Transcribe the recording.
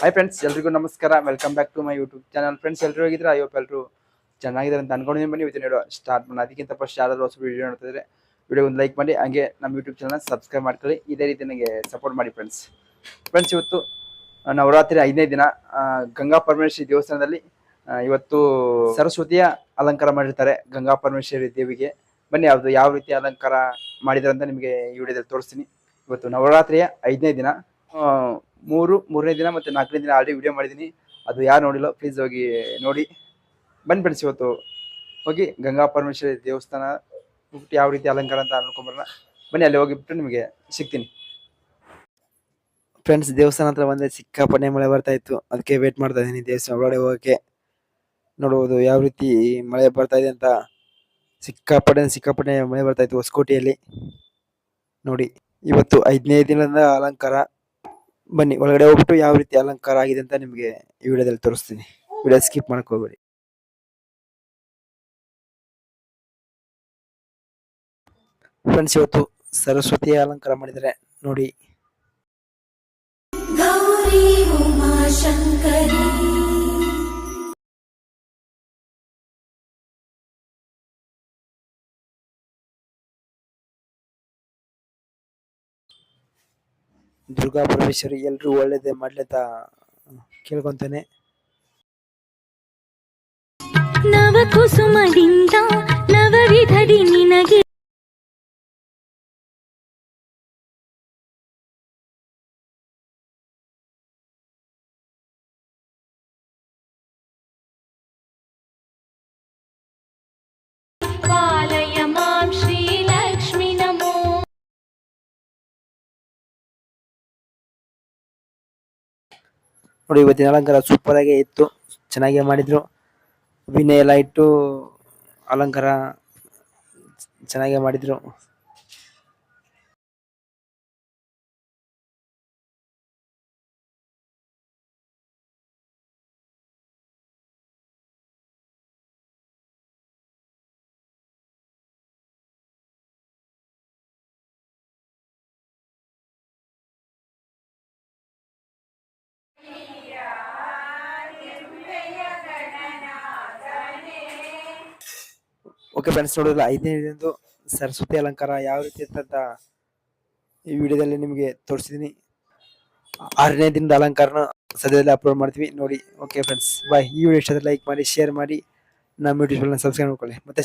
Hi friends ಎಲ್ರಿಗೂ ನಮಸ್ಕಾರ. Welcome back to my YouTube channel friends ಎಲ್ಲರೂ ಹೋಗಿದ್ರೆ ಐ ಹೋಪ್ ಎಲ್ಲರೂ ಚೆನ್ನಾಗಿದ್ದಾರೆ ಅಂತ ಅನ್ಕೊಂಡಿದ್ದೀನಿ. ಬನ್ನಿ ಇವತ್ತಿನ ವಿಡಿಯೋ ಸ್ಟಾರ್ಟ್ ಮಾಡೋಣ. ಅದಕ್ಕಿಂತ ಫಸ್ಟ್ ಯಾರಾದರೂ ಹೊಸ ವಿಡಿಯೋ ನೋಡ್ತಿದ್ರೆ ವಿಡಿಯೋ ಒಂದು ಲೈಕ್ ಮಾಡಿ. ಹಾಗೆ ನಮ್ಮ ಯೂಟ್ಯೂಬ್ ಚಾನಲ್ ಸಬ್ಸ್ಕ್ರೈಬ್ ಮಾಡ್ಕೊಳ್ಳಿ. ಇದೇ ರೀತಿ ನನಗೆ ಸಪೋರ್ಟ್ ಮಾಡಿ ಫ್ರೆಂಡ್ಸ್ ಫ್ರೆಂಡ್ಸ್ ಇವತ್ತು ನವರಾತ್ರಿ ಐದನೇ ದಿನ ಗಂಗಾ ಪರಮೇಶ್ವರಿ ದೇವಸ್ಥಾನದಲ್ಲಿ ಇವತ್ತು ಸರಸ್ವತಿಯ ಅಲಂಕಾರ ಮಾಡಿರ್ತಾರೆ ಗಂಗಾ ಪರಮೇಶ್ವರಿ ದೇವಿಗೆ. ಬನ್ನಿ ಅದು ಯಾವ ರೀತಿ ಅಲಂಕಾರ ಮಾಡಿದ್ದಾರೆ ಅಂತ ನಿಮಗೆ ಈ ವಿಡಿಯೋದಲ್ಲಿ ತೋರಿಸ್ತೀನಿ. ಇವತ್ತು ನವರಾತ್ರಿಯ ಐದನೇ ದಿನ ಮೂರು, ಮೂರನೇ ದಿನ ಮತ್ತು ನಾಲ್ಕನೇ ದಿನ ಆಲ್ರೆಡಿ ವಿಡಿಯೋ ಮಾಡಿದ್ದೀನಿ. ಅದು ಯಾರು ನೋಡಿಲ್ಲ ಪ್ಲೀಸ್ ಹೋಗಿ ನೋಡಿ. ಬಂದ್ಬಿಡಿಸಿ ಇವತ್ತು. ಹೋಗಿ ಗಂಗಾ ಪರಮೇಶ್ವರಿ ದೇವಸ್ಥಾನ ಯಾವ ರೀತಿ ಅಲಂಕಾರ ಅಂತ ಅನ್ಕೊಂಬರೋಣ. ಬನ್ನಿ, ಅಲ್ಲಿ ಹೋಗಿಬಿಟ್ಟು ನಿಮಗೆ ಸಿಗ್ತೀನಿ. ಫ್ರೆಂಡ್ಸ್ ದೇವಸ್ಥಾನ ಹತ್ರ ಬಂದರೆ ಸಿಕ್ಕಾಪಟ್ಟೆ ಮಳೆ ಬರ್ತಾ ಇತ್ತು. ಅದಕ್ಕೆ ವೇಟ್ ಮಾಡ್ತಾ ಇದ್ದೀನಿ. ದೇವಸ್ಥಾನ ಒಳಗಡೆ ಹೋಗೋಕ್ಕೆ ನೋಡ್ಬೋದು ಯಾವ ರೀತಿ ಮಳೆ ಬರ್ತಾ ಇದೆ ಅಂತ. ಸಿಕ್ಕಾಪಟ್ಟೆ ಸಿಕ್ಕಾಪಟ್ಟೆ ಮಳೆ ಬರ್ತಾ ಇತ್ತು ಹೊಸಕೋಟೆಯಲ್ಲಿ. ನೋಡಿ, ಇವತ್ತು ಐದನೇ ದಿನದ ಅಲಂಕಾರ. ಬನ್ನಿ, ಒಳಗಡೆ ಹೋಗ್ಬಿಟ್ಟು ಯಾವ ರೀತಿ ಅಲಂಕಾರ ಆಗಿದೆ ಅಂತ ನಿಮಗೆ ಈ ವಿಡಿಯೋದಲ್ಲಿ ತೋರಿಸ್ತೀನಿ. ವಿಡಿಯೋ ಸ್ಕಿಪ್ ಮಾಡಕ್ ಹೋಗ್ಬೇಡಿ. ಫ್ರೆಂಡ್ಸ್ ಇವತ್ತು ಸರಸ್ವತಿಯ ಅಲಂಕಾರ ಮಾಡಿದರೆ ನೋಡಿ. ಗೌರಿ ಉಮಾ ಶಂಕರಿ ದುರ್ಗಾ ಪರಮೇಶ್ವರಿ ಎಲ್ರು ಒಳ್ಳೇದೇ ಮಾಡ್ಲಿ ಅಂತ ಕೇಳ್ಕೊಂತಾನೆ. ನವಕುಸುಮದಿಂದ ನವವಿಧದಿ ನೋಡಿ ಇವತ್ತಿನ ಅಲಂಕಾರ ಸೂಪರ್ ಆಗೇ ಇತ್ತು. ಚೆನ್ನಾಗೇ ಮಾಡಿದ್ರು. ವಿನಯ ಎಲ್ಲ ಇಟ್ಟು ಅಲಂಕಾರ ಚೆನ್ನಾಗೇ ಮಾಡಿದ್ರು. ಓಕೆ ಫ್ರೆಂಡ್ಸ್ ಐದನೇ ದಿನದ್ದು ಸರಸ್ವತಿ ಅಲಂಕಾರ ಯಾವ ರೀತಿ ಇರ್ತಂತ ಈ ವಿಡಿಯೋದಲ್ಲಿ ನಿಮಗೆ ತೋರಿಸಿದ್ದೀನಿ ಆರನೇ ದಿನದ ಅಲಂಕಾರನ ಸದ್ಯದಲ್ಲಿ ಅಪ್ಲೋಡ್ ಮಾಡ್ತೀವಿ. ನೋಡಿ ಓಕೆ ಫ್ರೆಂಡ್ಸ್ ಬಾಯ್ ಈ ವಿಡಿಯೋ ಇಷ್ಟ ಲೈಕ್ ಮಾಡಿ ಶೇರ್ ಮಾಡಿ. ನಮ್ಮ ಯೂಟ್ಯೂಬ್ ಸಬ್ಸ್ಕ್ರೈಬ್ ಮಾಡ್ಕೊಳ್ಳಿ. ಮತ್ತೆ